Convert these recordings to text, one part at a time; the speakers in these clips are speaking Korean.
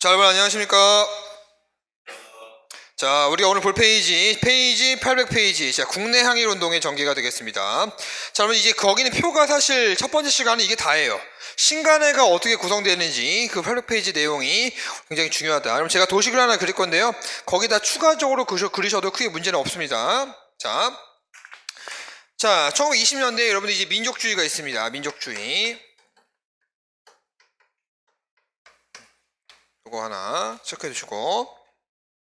자, 여러분 안녕하십니까? 자, 우리가 오늘 볼 페이지, 페이지 800페이지. 자, 국내 항일 운동의 전개가 되겠습니다. 자, 여러분 이제 거기는 표가 사실 첫 번째 시간은 이게 다예요. 신간회가 어떻게 구성되는지 그 800페이지 내용이 굉장히 중요하다. 그럼 제가 도식을 하나 그릴 건데요. 거기다 추가적으로 그리셔- 그리셔도 크게 문제는 없습니다. 자. 자, 1920년대에 여러분들 이제 민족주의가 있습니다. 민족주의. 이거 하나 체크해 주시고.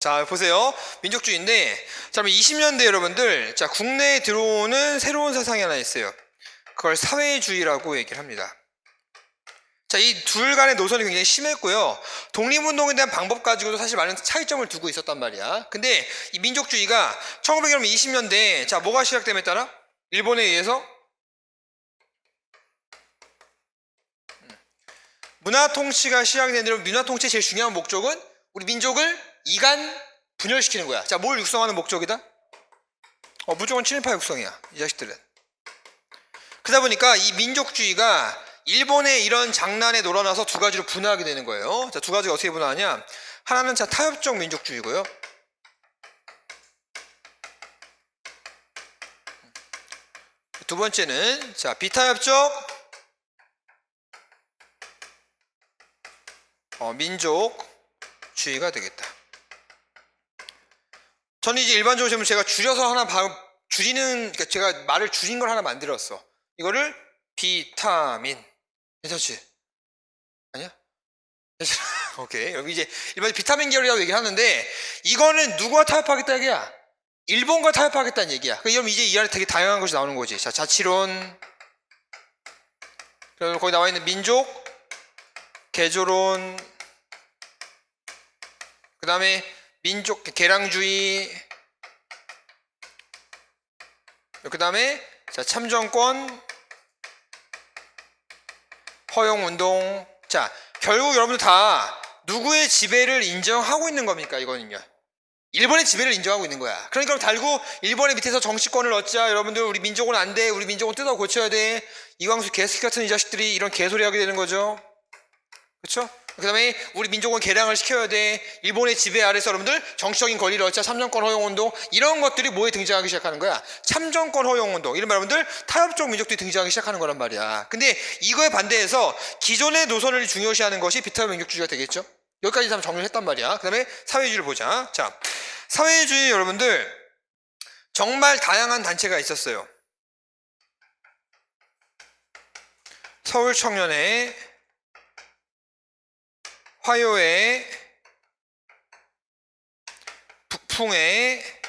자, 보세요. 민족주의인데, 자, 그럼 20년대 여러분들, 자, 국내에 들어오는 새로운 사상이 하나 있어요. 그걸 사회주의라고 얘기를 합니다. 자, 이 둘 간의 노선이 굉장히 심했고요. 독립운동에 대한 방법 가지고도 사실 많은 차이점을 두고 있었단 말이야. 근데 이 민족주의가 1920년대, 자, 뭐가 시작됨에 따라? 일본에 의해서 문화 통치가 시작된 대로 문화 통치의 제일 중요한 목적은 우리 민족을 이간 분열시키는 거야. 자, 뭘 육성하는 목적이다? 어, 무조건 친일파 육성이야. 이 자식들은. 그러다 보니까 이 민족주의가 일본의 이런 장난에 놀아나서 두 가지로 분화하게 되는 거예요. 자, 두 가지가 어떻게 분화하냐? 하나는 자, 타협적 민족주의고요. 두 번째는 자, 비타협적 어, 민족주의가 되겠다. 저는 이제 일반적으로 지금 제가 줄여서 하나 바- 줄이는 그러니까 제가 말을 줄인 걸 하나 만들었어. 이거를 비타민. 괜찮지? 아니야? 오케이. 여기 이제 일반 비타민 계열이라고 얘기하는데 이거는 누구와 타협하겠다 얘기야? 일본과 타협하겠다는 얘기야. 그럼 이제 이 안에 되게 다양한 것이 나오는 거지. 자, 자치론. 그리고 거기 나와 있는 민족, 개조론, 그 다음에 민족 개량주의, 그 다음에 자 참정권, 허용운동. 자, 결국 여러분들 다 누구의 지배를 인정하고 있는 겁니까? 이거는요. 일본의 지배를 인정하고 있는 거야. 그러니까 달고 일본의 밑에서 정치권을 얻자. 여러분들 우리 민족은 안 돼. 우리 민족은 뜯어 고쳐야 돼. 이광수 개새끼 같은 이 자식들이 이런 개소리 하게 되는 거죠. 그렇죠? 그다음에 우리 민족은 개량을 시켜야 돼. 일본의 지배 아래서 여러분들 정치적인 권리를 얻자. 참정권 허용 운동 이런 것들이 뭐에 등장하기 시작하는 거야? 참정권 허용 운동. 이런 말 여러분들 타협적 민족들이 등장하기 시작하는 거란 말이야. 근데 이거에 반대해서 기존의 노선을 중요시하는 것이 비타민 민족주의가 되겠죠? 여기까지 한번 정리를 했단 말이야. 그다음에 사회주의를 보자. 자, 사회주의 여러분들 정말 다양한 단체가 있었어요. 서울 청년회, 화요회, 북풍회.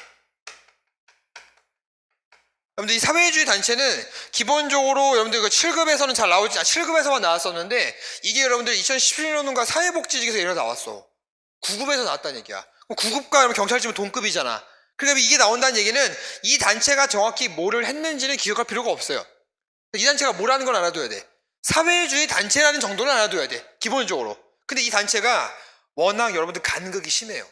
여러분들 이 사회주의 단체는 기본적으로 여러분들 그 7급에서는 잘 나오지, 아, 7급에서만 나왔었는데 이게 여러분들 2011년도인가 사회복지직에서 이러 나왔어. 9급에서 나왔다는 얘기야. 그럼 9급과 여러분 경찰직은 동급이잖아. 그러니까 이게 나온다는 얘기는 이 단체가 정확히 뭐를 했는지는 기억할 필요가 없어요. 이 단체가 뭐라는 걸 알아둬야 돼. 사회주의 단체라는 정도는 알아둬야 돼. 기본적으로. 근데 이 단체가 워낙 여러분들 간극이 심해요.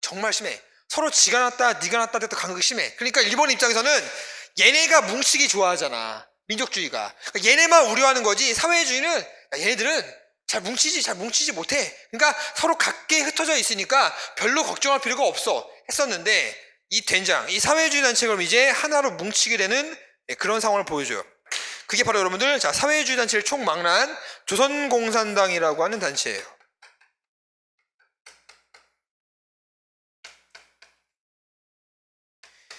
정말 심해. 서로 지가 났다, 니가 났다 됐다 간극이 심해. 그러니까 일본 입장에서는 얘네가 뭉치기 좋아하잖아. 민족주의가. 그러니까 얘네만 우려하는 거지. 사회주의는 야, 얘네들은 잘 뭉치지, 잘 뭉치지 못해. 그러니까 서로 각계 흩어져 있으니까 별로 걱정할 필요가 없어. 했었는데 이 된장, 이 사회주의 단체가 그럼 이제 하나로 뭉치게 되는 네, 그런 상황을 보여줘요. 그게 바로 여러분들 자 사회주의 단체를 총망라한 조선공산당이라고 하는 단체예요.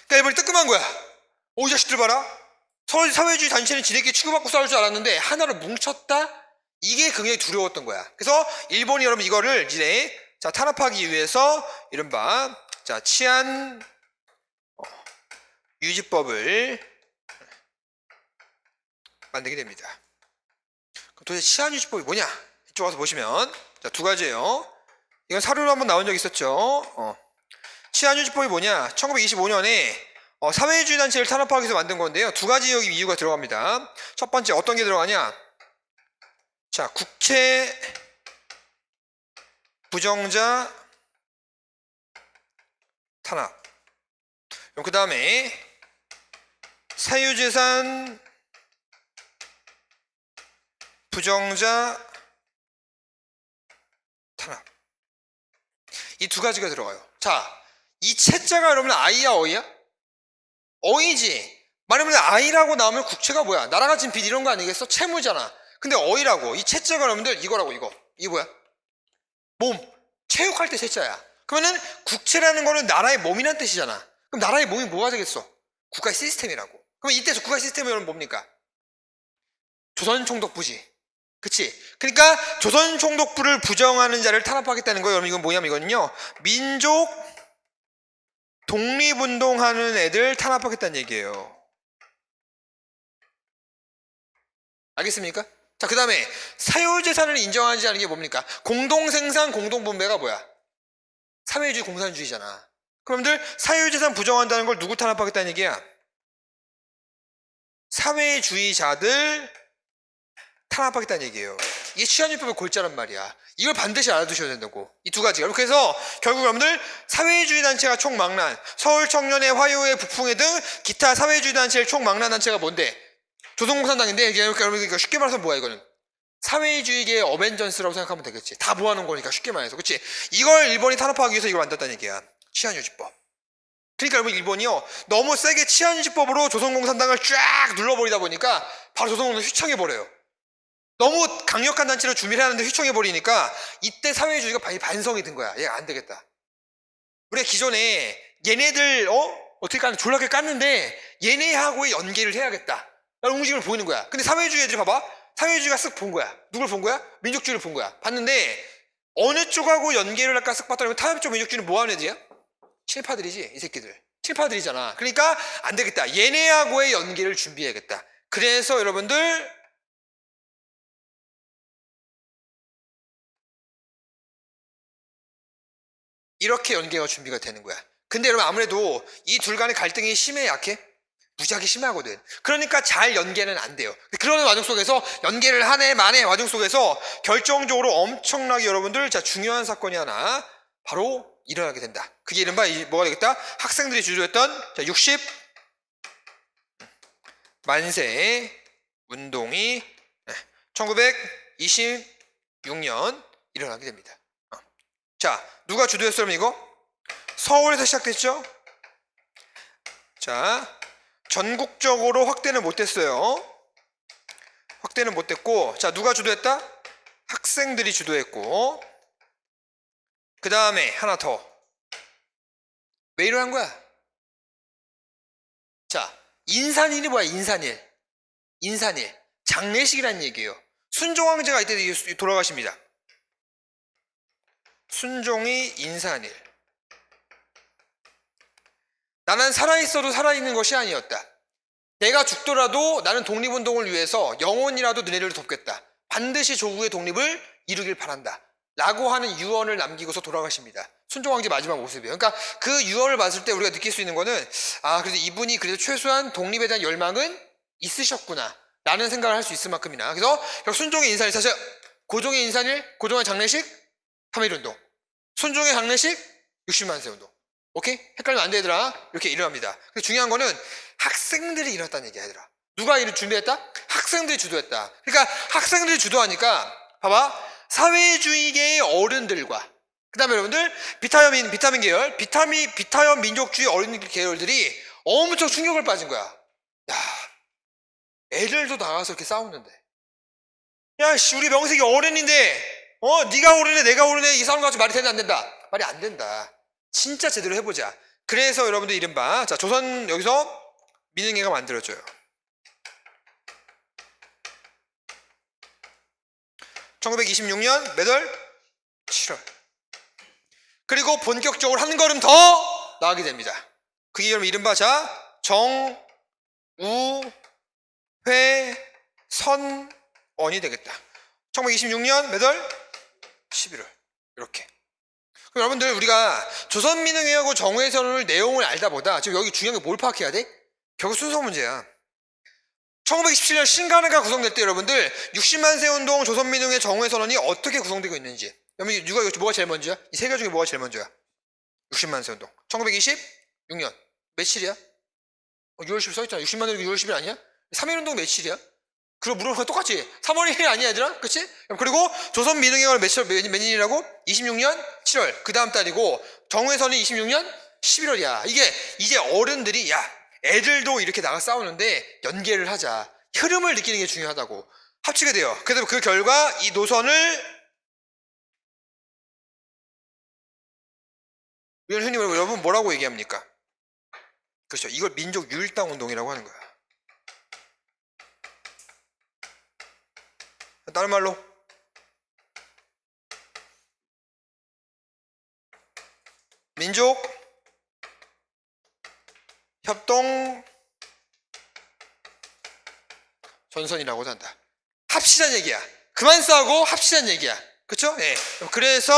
그러니까 이번에 뜨끔한 거야. 오, 이 자식들 봐라. 서울 사회주의 단체는 지네끼리 치고받고 싸울 줄 알았는데 하나로 뭉쳤다? 이게 굉장히 두려웠던 거야. 그래서 일본이 여러분 이거를 이제 자 탄압하기 위해서 이른바 자 치안 어, 유지법을 만들게 됩니다. 그럼 도대체 유지법이 뭐냐? 이쪽 와서 보시면 자 두 가지예요. 이건 사료로 한번 나온 적 있었죠. 어. 치안 유지법이 뭐냐? 1925년에 어, 사회주의 단체를 탄압하기 위해서 만든 건데요. 두 가지 여기 이유가 들어갑니다. 첫 번째 어떤 게 들어가냐? 자, 국채 부정자 탄압. 그 다음에 사유재산 부정자 탄압. 이 두 가지가 들어가요. 자, 이 채자가 여러분 아이야 어이야? 어이지. 말하면 아이라고 나오면 국채가 뭐야? 나라가 진빚 이런 거 아니겠어? 채무잖아. 근데 어이라고 이 채자가 여러분들 이거라고 이거. 이게 뭐야? 몸. 체육할 때 채자야. 그러면은 국채라는 거는 나라의 몸이란 뜻이잖아. 그럼 나라의 몸이 뭐가 되겠어? 국가의 시스템이라고. 그럼 이때 국가의 시스템이 여러분 뭡니까? 조선 총독부지. 그치? 그러니까 조선 총독부를 부정하는 자를 탄압하겠다는 거예요. 여러분 이건 뭐냐면 이거는요. 민족 독립운동하는 애들 탄압하겠다는 얘기예요. 알겠습니까? 자, 그 다음에 사유재산을 인정하지 않는 게 뭡니까? 공동생산, 공동분배가 뭐야? 사회주의, 공산주의잖아. 그럼들 사유재산 부정한다는 걸 누구 탄압하겠다는 얘기야? 사회주의자들 탄압하겠다는 얘기예요. 이게 치안유법의 골자란 말이야. 이걸 반드시 알아두셔야 된다고. 이 두 가지가. 그래서 결국 여러분들 사회주의 단체가 총망란, 서울 청년의 화요회 북풍회 등 기타 사회주의 단체의 총망란 단체가 뭔데? 조선공산당인데 이게 여러분 이거 쉽게 말해서 뭐야 이거는? 사회주의계의 어벤져스라고 생각하면 되겠지. 다 모아놓은 거니까 쉽게 말해서. 그치? 이걸 일본이 탄압하기 위해서 이걸 만들었다는 얘기야. 치안유지법. 그러니까 여러분 일본이요 너무 세게 치안유지법으로 조선공산당을 쫙 눌러버리다 보니까 바로 조선공산 휘청해버려요. 너무 강력한 단체로 준비를 하는데 휘청해버리니까 이때 사회주의가 반성이 든 거야. 얘가 안 되겠다. 우리가 기존에 얘네들 어 어떻게 까 졸라게 깠는데 얘네하고의 연계를 해야겠다. 라는 움직임을 보이는 거야. 근데 사회주의 애들이 봐봐. 사회주의가 쓱 본 거야. 누굴 본 거야? 민족주의를 본 거야. 봤는데 어느 쪽하고 연계를 할까 쓱 봤더니 타협적 민족주의는 뭐 하는 애들이야? 칠파들이지 이 새끼들. 칠파들이잖아. 그러니까 안 되겠다. 얘네하고의 연계를 준비해야겠다. 그래서 여러분들 이렇게 연계가 준비가 되는 거야. 근데 여러분 아무래도 이 둘 간의 갈등이 심해 약해? 무지하게 심하거든. 그러니까 잘 연계는 안 돼요. 그런 와중 속에서 연계를 한 해 만에 와중 속에서 결정적으로 엄청나게 여러분들 자 중요한 사건이 하나 바로 일어나게 된다. 그게 이른바 이 뭐가 되겠다? 학생들이 주도했던 자, 60 만세 운동이 1926년 일어나게 됩니다. 어. 자, 누가 주도했어요, 이거? 서울에서 시작됐죠? 자, 전국적으로 확대는 못됐어요. 확대는 못됐고, 자, 누가 주도했다? 학생들이 주도했고, 그 다음에 하나 더. 왜 일어난 거야? 자, 인산일이 뭐야, 인산일. 인산일. 장례식이란 얘기예요. 순종왕제가 이때 돌아가십니다. 순종이 인산일. 나는 살아있어도 살아있는 것이 아니었다. 내가 죽더라도 나는 독립운동을 위해서 영혼이라도 너네를 돕겠다. 반드시 조국의 독립을 이루길 바란다. 라고 하는 유언을 남기고서 돌아가십니다. 순종왕제 마지막 모습이에요. 그러니까 그 유언을 봤을 때 우리가 느낄 수 있는 거는 아, 그래도 이분이 그래도 최소한 독립에 대한 열망은 있으셨구나. 라는 생각을 할 수 있을 만큼이나. 그래서 순종의 인산일, 사실 고종의 인산일, 고종의 장례식, 3.1운동. 순종의 장례식, 60만 세 운동. 오케이? 헷갈리면 안 돼, 얘들아. 이렇게 일어납니다. 근데 중요한 거는 학생들이 일어났다는 얘기야, 얘들아. 누가 이를 준비했다? 학생들이 주도했다. 그러니까 학생들이 주도하니까, 봐봐. 사회주의계의 어른들과, 그 다음에 여러분들, 비타민, 비타민 계열, 비타민, 비타민 민족주의 어른 계열들이 엄청 충격을 빠진 거야. 야, 애들도 나가서 이렇게 싸우는데. 야, 씨, 우리 명색이 어른인데, 어, 네가 어른해, 내가 어른해, 이 사람 가지고 말이 되나 안 된다. 말이 안 된다. 진짜 제대로 해보자. 그래서 여러분들 이른바 자 조선 여기서 민흥회가 만들어져요. 1926년 몇 월? 7월. 그리고 본격적으로 한 걸음 더 나가게 됩니다. 그게 여러분 이른바 자 정, 우, 회, 선, 언이 되겠다. 1926년 몇 월? 11월. 이렇게. 그럼 여러분들 우리가 조선민흥회하고 정회선언을 내용을 알다 보다 지금 여기 중요한 게 뭘 파악해야 돼? 결국 순서 문제야. 1927년 신간회가 구성될 때 여러분들 60만 세 운동 조선민흥회 정회선언이 어떻게 구성되고 있는지 여러분 누가 이거 뭐가 제일 먼저야? 이 세 개 중에 뭐가 제일 먼저야? 60만 세 운동 1926년 며칠이야? 어, 6월 10일 써있잖아 60만 세 6월 10일 아니야? 3일 운동 며칠이야? 그 그리고 물어보는 거 똑같지. 3월 1일 아니야, 얘들아? 그치? 그리고 조선 민흥회관 몇, 몇, 몇 년이라고? 26년 7월. 그 다음 달이고, 정회선이 26년 11월이야. 이게, 이제 어른들이, 야, 애들도 이렇게 나가 싸우는데 연계를 하자. 흐름을 느끼는 게 중요하다고. 합치게 돼요. 그래서 그 결과 이 노선을 말하고 여러분 뭐라고 얘기합니까? 그렇죠. 이걸 민족 유일당 운동이라고 하는 거야. 다른 말로 민족 협동 전선이라고도 한다. 합시단 얘기야. 그만 싸우고 합시단 얘기야. 그쵸? 예. 그래서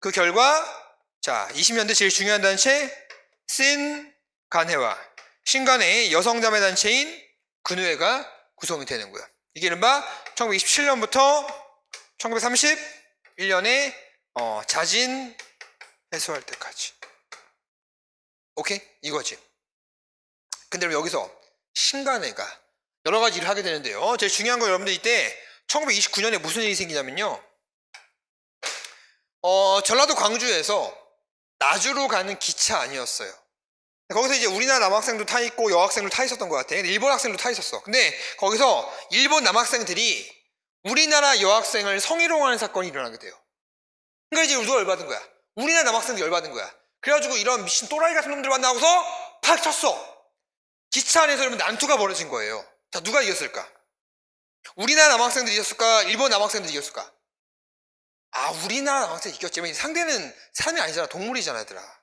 그 결과 자 20년대 제일 중요한 단체 신 간회와 신간회의 여성자매 단체인 근회가 구성이 되는 거야. 이게 이른바 1927년부터 1931년에 어, 자진 해소할 때까지. 오케이? 이거지. 근데 여기서 신간회가 여러 가지 일을 하게 되는데요. 제일 중요한 거 여러분들 이때 1929년에 무슨 일이 생기냐면요. 어, 전라도 광주에서 나주로 가는 기차 아니었어요. 거기서 이제 우리나라 남학생도 타 있고 여학생도 타 있었던 것 같아. 근데 일본 학생도 타 있었어. 근데 거기서 일본 남학생들이 우리나라 여학생을 성희롱하는 사건이 일어나게 돼요. 그러니까 이제 누가 열받은 거야? 우리나라 남학생도 열받은 거야. 그래가지고 이런 미친 또라이 같은 놈들 만나고서 팍 쳤어. 기차 안에서 여러분 난투가 벌어진 거예요. 자, 누가 이겼을까? 우리나라 남학생들이 이겼을까? 일본 남학생들이 이겼을까? 아, 우리나라 남학생이 이겼지만 상대는 사람이 아니잖아. 동물이잖아, 얘들아.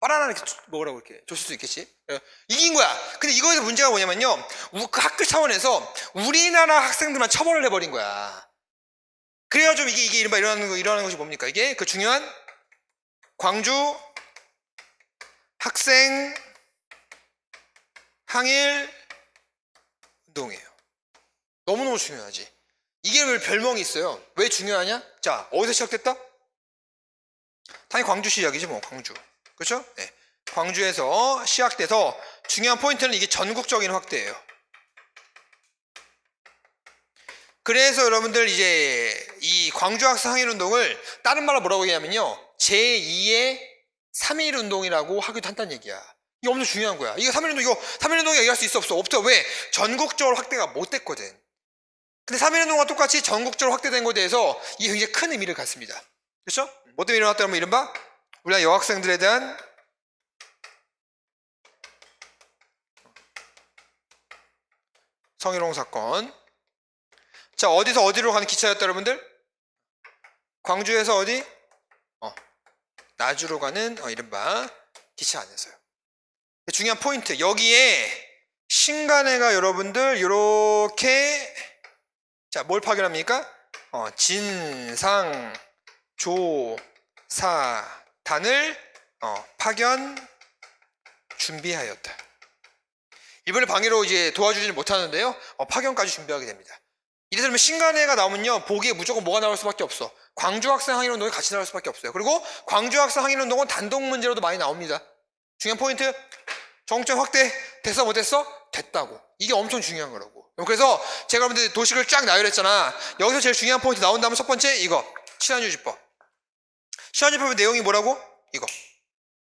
바나나 이렇게 툭 먹으라고 이렇게 줬을 수 있겠지? 어, 이긴 거야. 근데 이거에서 문제가 뭐냐면요. 우- 그 학교 차원에서 우리나라 학생들만 처벌을 해버린 거야. 그래가지고 이게, 이게 이른바 일어나는, 거, 일어나는 것이 뭡니까? 이게 그 중요한 광주 학생 항일 운동이에요. 너무너무 중요하지. 이게 왜 별명이 있어요? 왜 중요하냐? 자, 어디서 시작됐다? 당연히 광주시 이야기지 뭐, 광주. 그렇죠? 네. 광주에서 시작돼서 중요한 포인트는 이게 전국적인 확대예요. 그래서 여러분들 이제 이 광주 학생 항일 운동을 다른 말로 뭐라고 얘기하면요. 제2의 3.1 운동이라고 하기도 한다는 얘기야. 이게 엄청 중요한 거야. 이거 3.1 운동, 이거 3.1 운동 얘기할 수 있어 없어? 없죠. 왜? 전국적으로 확대가 못 됐거든. 근데 3.1 운동과 똑같이 전국적으로 확대된 것에 대해서 이게 굉장히 큰 의미를 갖습니다. 그렇죠? 뭐 때문에 일어났다면 이른바 우리나라 여학생들에 대한 성희롱 사건. 자, 어디서 어디로 가는 기차였다, 여러분들? 광주에서 어디? 어, 나주로 가는 어, 이른바 기차 안에서요. 중요한 포인트. 여기에 신간회가 여러분들 이렇게 자, 뭘 파견합니까? 어, 진상 조 사 단을 어, 파견 준비하였다. 이번에 방해로 이제 도와주지는 못하는데요. 어, 파견까지 준비하게 됩니다. 이래서 면 신간회가 나오면요. 보기에 무조건 뭐가 나올 수밖에 없어. 광주 학생 항일운동이 같이 나올 수밖에 없어요. 그리고 광주 학생 항일운동은 단독 문제로도 많이 나옵니다. 중요한 포인트. 정점 확대 됐어 못됐어? 됐다고. 이게 엄청 중요한 거라고. 그래서 제가 여러분들 도식을 쫙 나열했잖아. 여기서 제일 중요한 포인트 나온다면 첫 번째 이거. 신한유지법. 신한유지법의 내용이 뭐라고? 이거.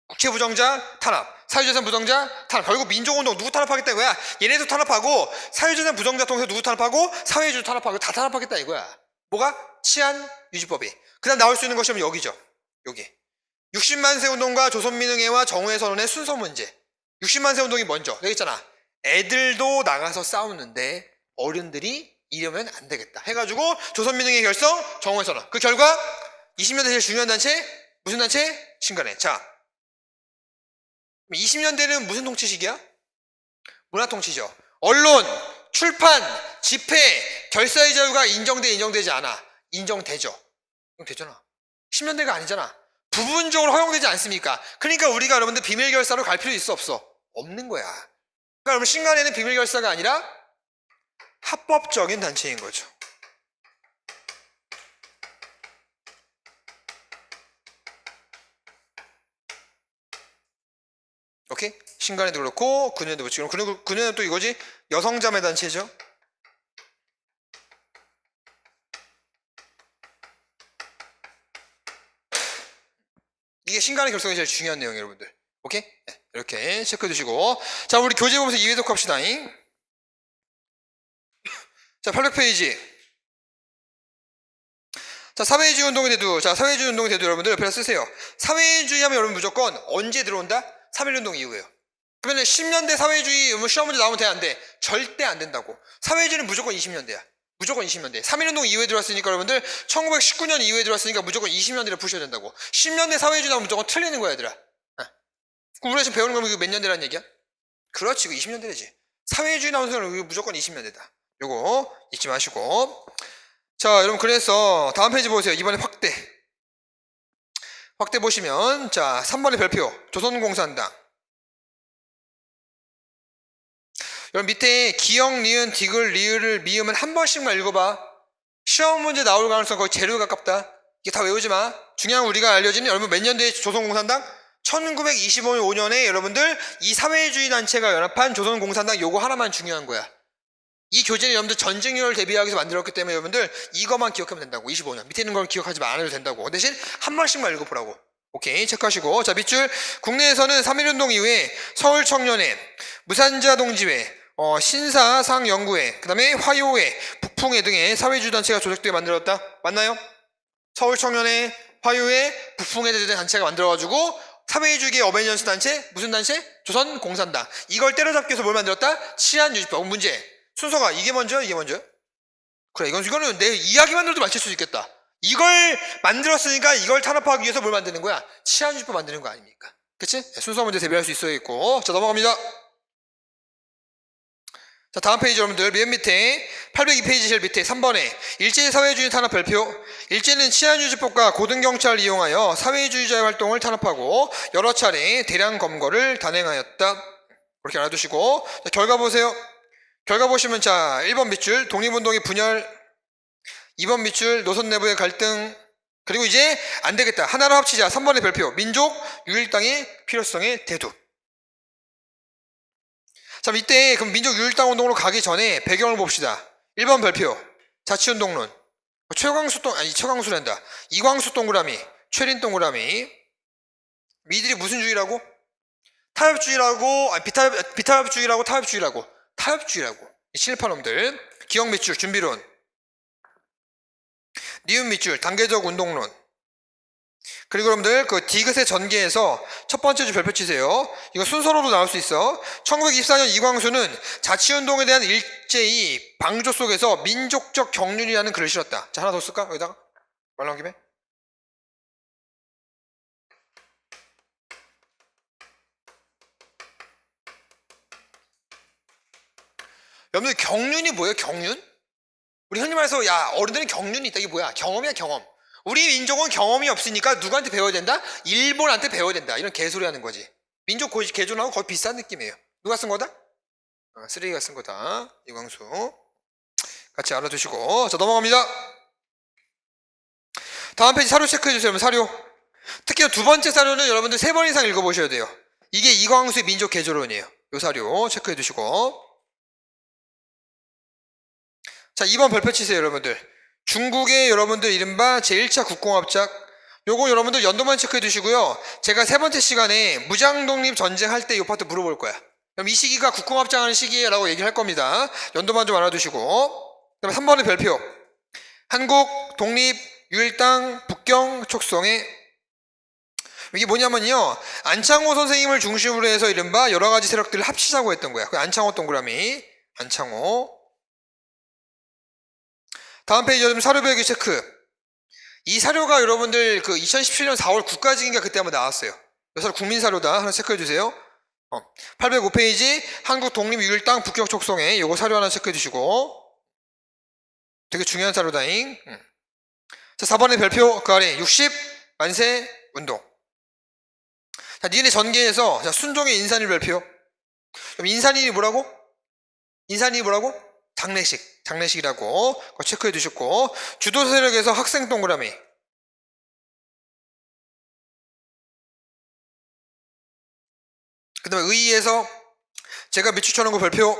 국회부정자 탄압, 사유재산 부정자 탄압. 결국 민족운동 누구 탄압하겠다 이거야? 얘네도 탄압하고 사유재산 부정자 통해서 누구 탄압하고 사회주의 탄압하고 다 탄압하겠다 이거야. 뭐가? 치안 유지법이. 그 다음 나올 수 있는 것이 여기죠. 여기. 60만 세 운동과 조선민흥회와 정우회 선언의 순서 문제. 60만 세 운동이 먼저. 여기 있잖아. 애들도 나가서 싸우는데 어른들이 이러면 안 되겠다. 해가지고 조선민흥회 결성, 정우회 선언. 그 결과 20년대 제일 중요한 단체 무슨 단체? 신간회. 자, 20년대는 무슨 통치식이야? 문화 통치죠. 언론, 출판, 집회, 결사의 자유가 인정돼 인정되지 않아. 인정되죠. 인정되잖아. 10년대가 아니잖아. 부분적으로 허용되지 않습니까? 그러니까 우리가 여러분들 비밀 결사로 갈 필요 있어 없어? 없는 거야. 그러니까 여러분 신간에는 비밀 결사가 아니라 합법적인 단체인 거죠. 신간에도 그렇고 그렇지. 그럼 근현, 근현은 또 이거지? 여성자매 단체죠. 이게 신간의 결성이 제일 중요한 내용 여러분들. 오케이? 네, 이렇게 체크해 두시고 자 우리 교재 보면서 이해독 합시다. 잉. 자 800페이지 자 사회주의 운동의 대두 자 사회주의 운동의 대두 여러분들 옆에다 쓰세요. 사회주의 하면 여러분 무조건 언제 들어온다? 3.1 운동 이후에요. 그러면 10년대 사회주의 뭐 시험 문제 나오면 돼 안 돼? 절대 안 된다고. 사회주의는 무조건 20년대야. 무조건 20년대. 3.1운동 이후에 들어왔으니까 여러분들 1919년 이후에 들어왔으니까 무조건 20년대를 푸셔야 된다고. 10년대 사회주의 나오면 무조건 틀리는 거야 얘들아. 어. 우리가 지금 배우는 거면 이거 몇 년대란 얘기야? 그렇지 이거 20년대지. 사회주의 나오는 이거 무조건 20년대다. 요거 잊지 마시고. 자 여러분 그래서 다음 페이지 보세요. 이번에 확대. 확대 보시면 자 3번의 별표 조선공산당. 여러분 밑에 기역, 니은, 디귿, 리을을 미음은 한 번씩만 읽어봐. 시험 문제 나올 가능성 거의 제로에 가깝다. 이게 다 외우지 마. 중요한 우리가 알려지는 여러분 몇 년도에 조선공산당? 1925년에 여러분들 이 사회주의 단체가 연합한 조선공산당 요거 하나만 중요한 거야. 이 교재는 여러분들 전쟁률을 대비하기 위해서 만들었기 때문에 여러분들 이것만 기억하면 된다고. 25년. 밑에 있는 걸 기억하지 해도 된다고. 그 대신 한 번씩만 읽어보라고. 오케이. 체크하시고. 자, 밑줄. 국내에서는 3.1운동 이후에 서울 청년회, 무산자 동지회, 어, 신사상연구회, 그 다음에 화요회, 북풍회 등의 사회주의 단체가 조직되게 만들었다. 맞나요? 서울청년회, 화요회, 북풍회 등의 단체가 만들어가지고 사회주의 어벤져스 단체, 무슨 단체? 조선공산당. 이걸 때려잡기 위해서 뭘 만들었다? 치안유지법. 문제. 순서가 이게 먼저, 이게 먼저. 그래, 이건, 이거는 내 이야기만 들어도 맞힐 수 있겠다. 이걸 만들었으니까 이걸 탄압하기 위해서 뭘 만드는 거야? 치안유지법 만드는 거 아닙니까? 그치? 네, 순서 문제 대비할 수 있어야겠고. 자, 넘어갑니다. 자, 다음 페이지 여러분들 맨 밑에 802페이지 제일 밑에 3번에 일제 사회주의 탄압 별표 일제는 치안유지법과 고등경찰을 이용하여 사회주의자의 활동을 탄압하고 여러 차례 대량 검거를 단행하였다. 그렇게 알아두시고 자, 결과 보세요. 결과 보시면 자 1번 밑줄 독립운동의 분열 2번 밑줄 노선 내부의 갈등 그리고 이제 안 되겠다. 하나로 합치자. 3번의 별표 민족 유일당의 필요성의 대두 자, 이때 그럼 민족 유일당 운동으로 가기 전에 배경을 봅시다. 1번 별표. 자치운동론. 최광수 동 아니 최광수란다. 이광수 동그라미 최린 동그라미. 미들이 무슨 주의라고? 타협주의라고 아니 비타협 비타협주의라고 타협주의라고. 타협주의라고. 이 실파놈들. 기억 밑줄 준비론. 니은 밑줄 단계적 운동론 그리고 여러분들 그 디귿의 전개에서 첫 번째 줄 별표 치세요. 이거 순서로도 나올 수 있어. 1924년 이광수는 자치운동에 대한 일제히 방조 속에서 민족적 경륜이라는 글을 실었다. 자 하나 더 쓸까? 여기다가 말 나온 김에. 여러분들 경륜이 뭐예요? 경륜? 우리 흔히 말해서 야 어른들은 경륜이 있다. 이게 뭐야? 경험이야 경험. 우리 민족은 경험이 없으니까 누구한테 배워야 된다? 일본한테 배워야 된다. 이런 개소리 하는 거지. 민족 고시 개존하고 거의 비슷한 느낌이에요. 누가 쓴 거다? 어, 쓰레기가 쓴 거다. 이광수. 같이 알아두시고. 자, 넘어갑니다. 다음 페이지 사료 체크해주세요. 사료. 특히 두 번째 사료는 여러분들 세 번 이상 읽어보셔야 돼요. 이게 이광수의 민족 개조론이에요. 요 사료 체크해두시고. 자, 2번 별표 치세요, 여러분들. 중국의 여러분들 이른바 제1차 국공합작 요거 여러분들 연도만 체크해 두시고요. 제가 세 번째 시간에 무장독립 전쟁 할때이 파트 물어볼 거야. 그럼 이 시기가 국공합작 하는 시기라고 얘기할 겁니다. 연도만 좀 알아두시고. 그다음에 3번의 별표. 한국 독립 유일당 북경 촉성의 이게 뭐냐면요. 안창호 선생님을 중심으로 해서 이른바 여러 가지 세력들을 합치자고 했던 거야. 그 안창호 동그라미. 안창호. 다음 페이지 여러분 사료 배기 체크. 이 사료가 여러분들 그 2017년 4월 국가직인가 그때 한번 나왔어요. 이 사료 국민 사료다. 하나 체크해 주세요. 어. 805페이지 한국 독립 유일당 북경 촉성회 요거 사료 하나 체크해 주시고 되게 중요한 사료다잉. 음. 자 4번의 별표 그 아래 60 만세 운동. 자 니네 전개에서 자, 순종의 인산일 별표. 그럼 인산일이 뭐라고? 인산일이 뭐라고? 장례식, 장례식이라고 체크해 두셨고 주도 세력에서 학생 동그라미 그 다음에 의의에서 제가 미추천원구 발표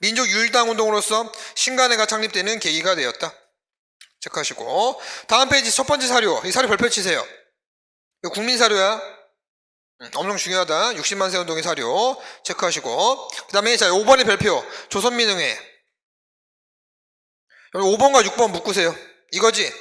민족 유일당 운동으로서 신간회가 창립되는 계기가 되었다. 체크하시고 다음 페이지 첫 번째 사료 이 사료 발표 치세요. 이거 국민 사료야. 음, 엄청 중요하다. 60만 세 운동의 사료 체크하시고 그 다음에 자 5번의 발표 조선민흥회 5번과 6번 묶으세요. 이거지.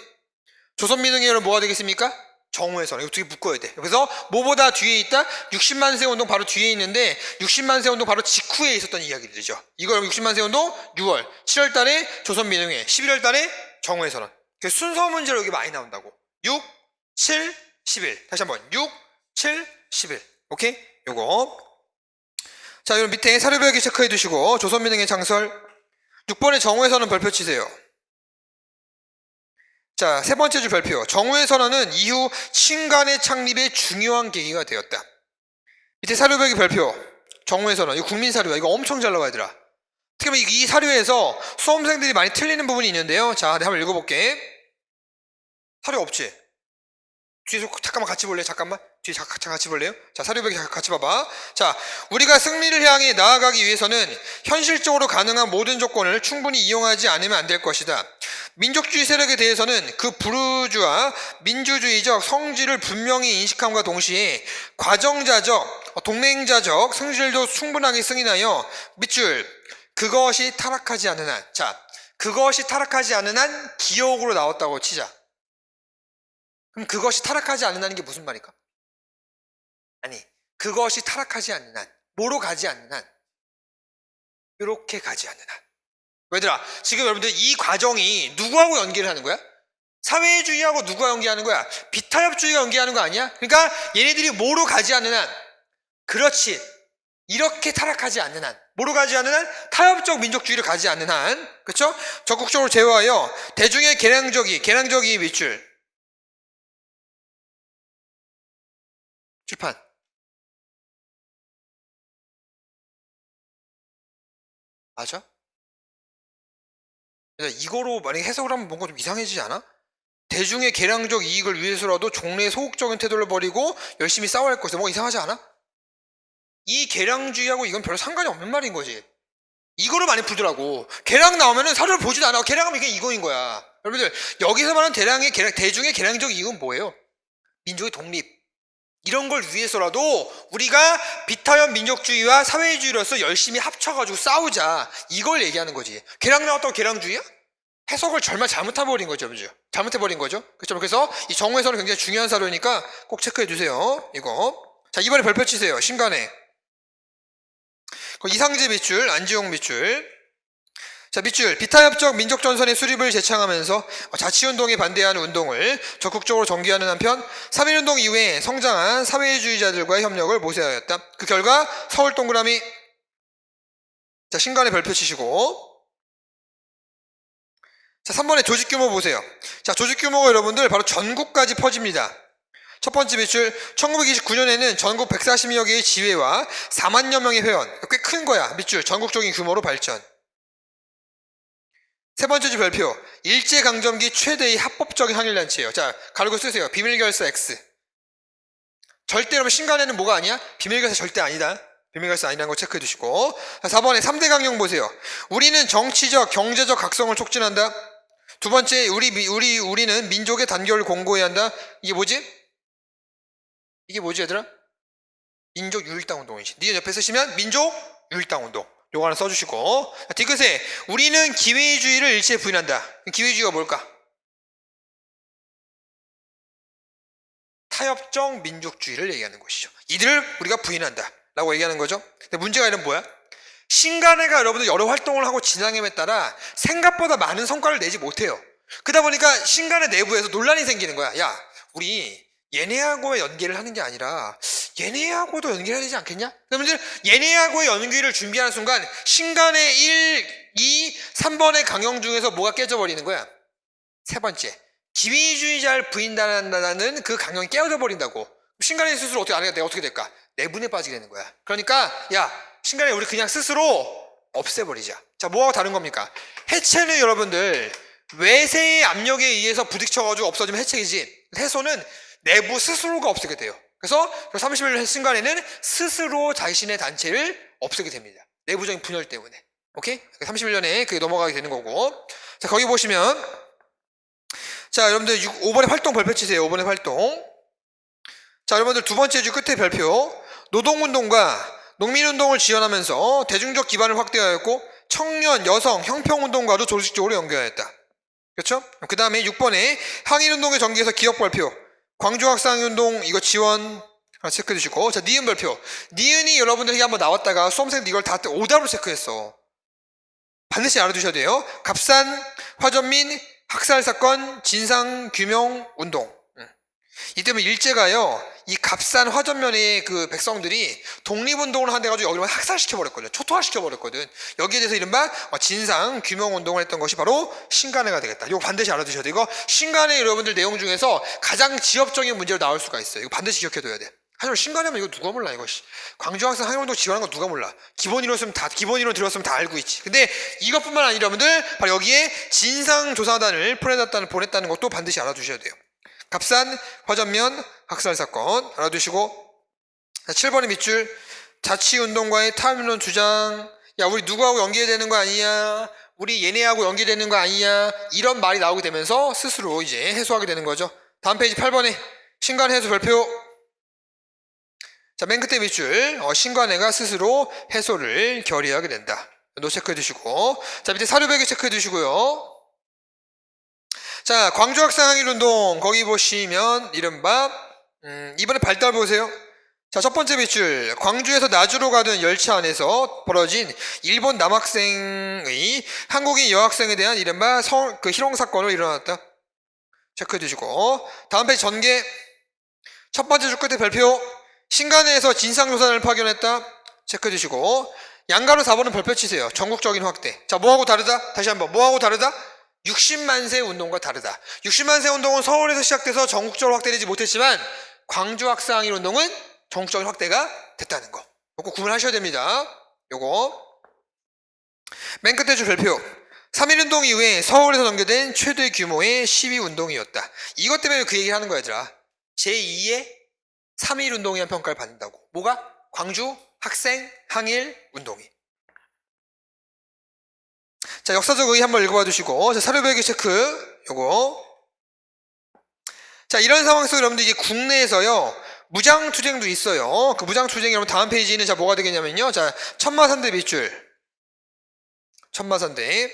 조선민흥회는 뭐가 되겠습니까? 정우에서는 이거 두 개 묶어야 돼. 그래서 뭐보다 뒤에 있다? 60만 세 운동 바로 뒤에 있는데 60만 세 운동 바로 직후에 있었던 이야기들이죠. 이거 60만 세 운동 6월, 7월 달에 조선민흥회, 11월 달에 그 순서 문제로 여기 많이 나온다고. 6, 7, 11. 다시 한번 6, 7, 11. 오케이? 요거. 자, 여러분 밑에 사료별기 체크해 두시고 조선민흥회 창설 6번의 정우에서는 별표 치세요. 자, 세 번째 주 별표. 정우의 선언은 이후 신간의 창립의 중요한 계기가 되었다. 밑에 사료별기 별표. 정우의 선언. 이거 국민 사료야. 이거 엄청 잘 나와 얘들아. 특히 이- 이 사료에서 수험생들이 많이 틀리는 부분이 있는데요. 자, 내가 한번 읽어볼게. 사료 없지? 뒤에서 잠깐만 같이 볼래요? 잠깐만. 뒤에 자- 같이 볼래요? 자, 자- 같이 봐봐. 자, 우리가 승리를 향해 나아가기 위해서는 현실적으로 가능한 모든 조건을 충분히 이용하지 않으면 안 될 것이다. 민족주의 세력에 대해서는 그 부르주아 민주주의적 성질을 분명히 인식함과 동시에 과정자적, 어, 동맹자적 성질도 충분하게 승인하여 밑줄 그것이 타락하지 않은 한, 자, 그것이 타락하지 않은 한 기억으로 나왔다고 치자. 그럼 그것이 타락하지 않는 한이 게 무슨 말일까? 아니, 그것이 타락하지 않는 한, 뭐로 가지 않는 한, 이렇게 가지 않는 한. 얘들아, 지금 여러분들 이 과정이 누구하고 연계를 하는 거야? 사회주의하고 누가 연계하는 거야? 비타협주의가 연계하는 거 아니야? 그러니까 얘네들이 뭐로 가지 않는 한? 그렇지. 이렇게 타락하지 않는 한. 뭐로 가지 않는 한? 타협적 민족주의를 가지 않는 한. 그쵸? 적극적으로 제어하여 대중의 개량적이, 개량적이 밑줄. 칠판. 맞아? 이거로 만약에 해석을 하면 뭔가 좀 이상해지지 않아? 대중의 개량적 이익을 위해서라도 종래의 소극적인 태도를 버리고 열심히 싸워야 할 것이다. 뭔가 이상하지 않아? 이 개량주의하고 이건 별로 상관이 없는 말인 거지. 이거를 많이 풀더라고. 개량 나오면은 사료를 보지도 않아. 개량하면 이게 이거인 거야. 여러분들 여기서 말하는 대량의 개량, 대중의 개량적 이익은 뭐예요? 민족의 독립. 이런 걸 위해서라도 우리가 비타협 민족주의와 사회주의로서 열심히 합쳐가지고 싸우자. 이걸 얘기하는 거지. 개량 나왔다고 개량주의야? 해석을 정말 잘못해버린 거죠, 그죠? 잘못해버린 거죠. 그렇죠. 그래서 이 정우에서는 굉장히 중요한 사료니까 꼭 체크해 주세요. 이거. 자, 이번에 별표 치세요. 신간에. 그 이상재 밑줄, 안지용 밑줄. 자, 밑줄. 비타협적 민족전선의 수립을 제창하면서 자치운동에 반대하는 운동을 적극적으로 전개하는 한편 3.1운동 이후에 성장한 사회주의자들과의 협력을 모색하였다. 그 결과 서울 동그라미 자, 신간에 별표 치시고 자, 3번에 조직 규모 보세요. 자, 조직 규모가 여러분들 바로 전국까지 퍼집니다. 첫 번째 밑줄 1929년에는 전국 140여 개의 지회와 4만여 명의 회원 꽤 큰 거야 밑줄 전국적인 규모로 발전 세 번째 주 별표 일제강점기 최대의 합법적인 항일단체예요 자 가르고 쓰세요 비밀결사 X 절대 여러분 신간에는 뭐가 아니야? 비밀결사 절대 아니다 비밀결사 아니라는 거 체크해 두시고 4번에 3대 강령 보세요 우리는 정치적 경제적 각성을 촉진한다 두 번째 우리 미- 우리 우리는 민족의 단결을 공고해야 한다 이게 뭐지? 이게 뭐지 얘들아? 민족 유일당 운동이지. 니네 옆에 쓰시면 민족 유일당 운동. 요거 하나 써주시고. 자, 뒤끝에 우리는 기회주의를 일체에 부인한다. 기회주의가 뭘까? 타협적 민족주의를 얘기하는 것이죠. 이들을 우리가 부인한다. 라고 얘기하는 거죠. 근데 문제가 이런 뭐야? 신간회가 여러분들 여러 활동을 하고 진행함에 따라 생각보다 많은 성과를 내지 못해요. 그러다 보니까 신간회 내부에서 논란이 생기는 거야. 야, 우리 얘네하고의 연계를 하는 게 아니라 얘네하고도 연계해야 되지 않겠냐? 그러면 얘네하고의 연계를 준비하는 순간 신간의 1, 2, 3번의 강령 중에서 뭐가 깨져버리는 거야? 세 번째, 기회주의자를 부인한다는 그 강령이 깨어져 버린다고. 신간의 스스로 어떻게 안 해야 내가 어떻게 될까? 내분에 빠지게 되는 거야. 그러니까 야, 신간에 우리 그냥 스스로 없애버리자. 자, 뭐하고 다른 겁니까? 해체는 여러분들 외세의 압력에 의해서 부딪혀가지고 없어지면 해체이지. 해소는 내부 스스로가 없애게 돼요. 그래서 31년 신간에는 스스로 자신의 단체를 없애게 됩니다. 내부적인 분열 때문에. 오케이? 31년에 그게 넘어가게 되는 거고. 자, 거기 보시면 자, 여러분들 6, 5번의 활동 별표 치세요. 5번의 활동. 자, 여러분들 두 번째 주 끝에 별표. 노동운동과 농민운동을 지원하면서 대중적 기반을 확대하였고 청년, 여성, 형평운동과도 조직적으로 연결하였다. 그렇죠? 그 다음에 6번에 항일운동의 전기에서 기업 발표. 광주학생운동 이거 지원 하나 체크해 주시고 자 니은 발표. 니은이 여러분들이 한번 나왔다가 수험생들 이걸 다 오답으로 체크했어. 반드시 알아두셔야 돼요. 갑산, 화전민, 학살 사건, 진상 규명 운동. 음. 이 때문에 일제가요, 이 값싼 화전면의 그 백성들이 독립운동을 한데가지고 여기를 학살시켜버렸거든요. 초토화시켜버렸거든. 여기에 대해서 이른바 어, 진상 규명운동을 했던 것이 바로 신간회가 되겠다. 이거 반드시 알아두셔야 돼요. 이거 신간회 여러분들 내용 중에서 가장 지엽적인 문제로 나올 수가 있어요. 이거 반드시 기억해둬야 돼. 하지만 신간회면 이거 누가 몰라, 이거. 씨. 광주학생 항일운동 지원한 거 누가 몰라. 기본 이론으면 다, 기본 이론 들었으면 다 알고 있지. 근데 이것뿐만 아니라 여러분들, 바로 여기에 진상조사단을 보내놨다는, 보냈다는 것도 반드시 알아두셔야 돼요. 갑산, 화전면, 학살 사건 알아두시고. 자, 7번의 밑줄. 자치운동과의 타임론 주장. 야 우리 누구하고 연계되는 거 아니야 우리 얘네하고 연계되는 거 아니야 이런 말이 나오게 되면서 스스로 이제 해소하게 되는 거죠. 다음 페이지 8번에 신간 해소 별표. 자 맨 끝에 밑줄. 어, 신관회가 스스로 해소를 결의하게 된다. 노 체크해 두시고. 자 밑에 사료배기 체크해 두시고요 자, 광주학생항일 운동 거기 보시면 이른바 음, 이번에 발달 보세요. 자, 첫 번째 밑줄. 광주에서 나주로 가던 열차 안에서 벌어진 일본 남학생의 한국인 여학생에 대한 이른바 성, 그 희롱 사건을 일어났다. 체크해 주시고. 다음 페이지 전개. 첫 번째 줄 끝에 별표. 신간에서 진상조사를 파견했다. 체크해 주시고. 양가로 4번은 별표 치세요. 전국적인 확대. 자, 뭐하고 다르다? 다시 한번. 뭐하고 다르다? 60만세 운동과 다르다. 60만세 운동은 서울에서 시작돼서 전국적으로 확대되지 못했지만 광주 학생항일 운동은 전국적인 확대가 됐다는 거. 요거 구분하셔야 됩니다. 요거. 맨 끝에 줄 별표. 3.1 운동 이후에 서울에서 전개된 최대 규모의 시위 운동이었다. 이것 때문에 그 얘기를 하는 거야, 얘들아. 제2의 3.1 운동이라는 평가를 받는다고. 뭐가? 광주 학생 항일 운동이. 자, 역사적 의의 한번 읽어봐 주시고, 자, 사료배기 체크, 요거. 자, 이런 상황 속에 여러분들 이게 국내에서요, 무장투쟁도 있어요. 그 무장투쟁이 여러분 다음 페이지는 자, 뭐가 되겠냐면요. 자, 천마산대 밑줄. 천마산대.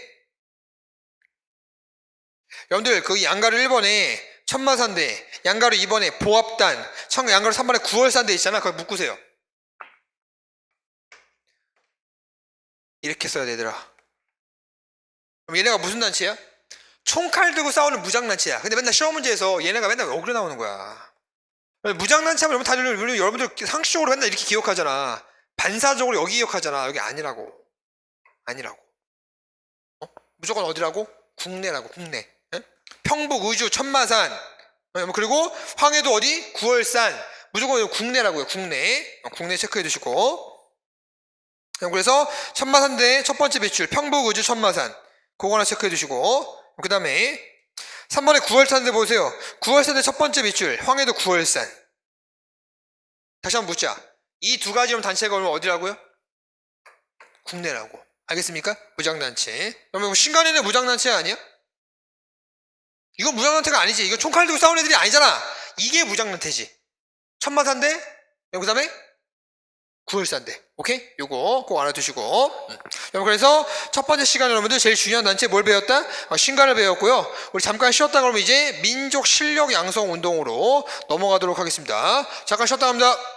여러분들, 그 양가루 1번에 천마산대, 양가루 2번에 보합단, 청, 양가루 3번에 9월산대 있잖아. 거기 묶으세요. 이렇게 써야 되더라. 그럼 얘네가 무슨 단체야? 총칼 들고 싸우는 무장단체야. 근데 맨날 시험 문제에서 얘네가 맨날 어그로 나오는 거야. 무장단체 하면 여러분 다들 여러분들 상식적으로 맨날 이렇게 기억하잖아. 반사적으로 여기 기억하잖아. 여기 아니라고. 아니라고. 어? 무조건 어디라고? 국내라고. 국내. 예? 평북, 의주, 천마산. 어, 그리고 황해도 어디? 구월산. 무조건 국내라고요. 국내. 어, 국내 체크해 두시고. 그래서 천마산 대 첫 번째 배출 평북, 의주, 천마산. 그거 하나 체크해 주시고. 그 다음에 3번에 9월산대 보세요. 9월산대 첫 번째 밑줄 황해도 9월산. 다시 한번 묻자. 이 두 가지 단체가 오면 어디라고요? 국내라고. 알겠습니까? 무장단체. 그러면 뭐 신간에는 무장단체 아니야? 이건 무장단체가 아니지. 이거 총칼 들고 싸우는 애들이 아니잖아. 이게 무장단체지. 천마산대 그 다음에 9월산대 오케이? 요거 꼭 알아두시고 음. 여러분 그래서 첫 번째 시간 여러분들 제일 중요한 단체 뭘 배웠다? 어, 신간을 배웠고요 우리 잠깐 쉬었다 그러면 이제 민족 실력 양성 운동으로 넘어가도록 하겠습니다 잠깐 쉬었다 갑니다